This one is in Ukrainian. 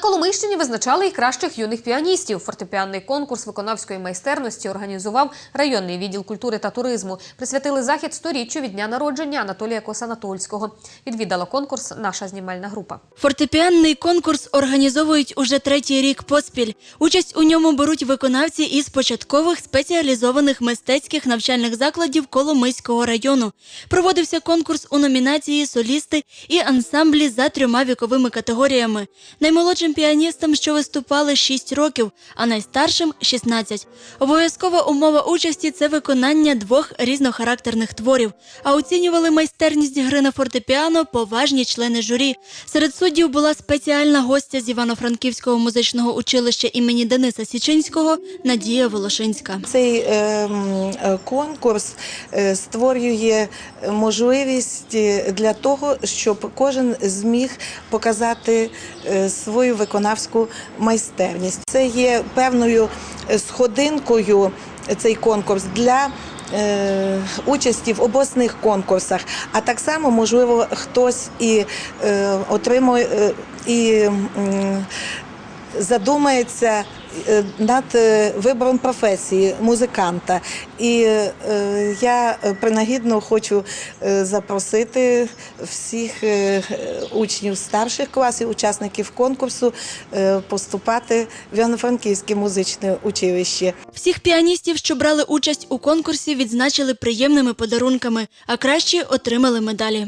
На Коломийщині визначали і кращих юних піаністів. Фортепіанний конкурс виконавської майстерності організував районний відділ культури та туризму. Присвятили захід сторіччю від дня народження Анатолія Косанатольського. Відвідала конкурс наша знімальна група. Фортепіанний конкурс організовують уже третій рік поспіль. Участь у ньому беруть виконавці із початкових спеціалізованих мистецьких навчальних закладів Коломийського району. Проводився конкурс у номінації Солісти і ансамблі за трьома віковими категоріями. Наймолодшим піаністам, що виступали 6 років, а найстаршим 16. Обов'язкова умова участі це виконання двох різнохарактерних творів. А оцінювали майстерність гри на фортепіано поважні члени журі. Серед суддів була спеціальна гостя з Івано-Франківського музичного училища імені Дениса Січинського Надія Волошинська. Цей е, е, конкурс створює можливість е, для того, щоб кожен зміг показати е, свою виконавську майстерність. Це є певною е, сходинкою е, цей конкурс для. е, Участі в обласних конкурсах, а так само можливо хтось і отримує і задумається над е, вибором професії музиканта. І е, я е, принагідно хочу е, запросити всіх е, учнів старших класів, учасників конкурсу, е, поступати в Івано-Франківське музичне училище. Всіх піаністів, що брали участь у конкурсі, відзначили приємними подарунками, а кращі отримали медалі.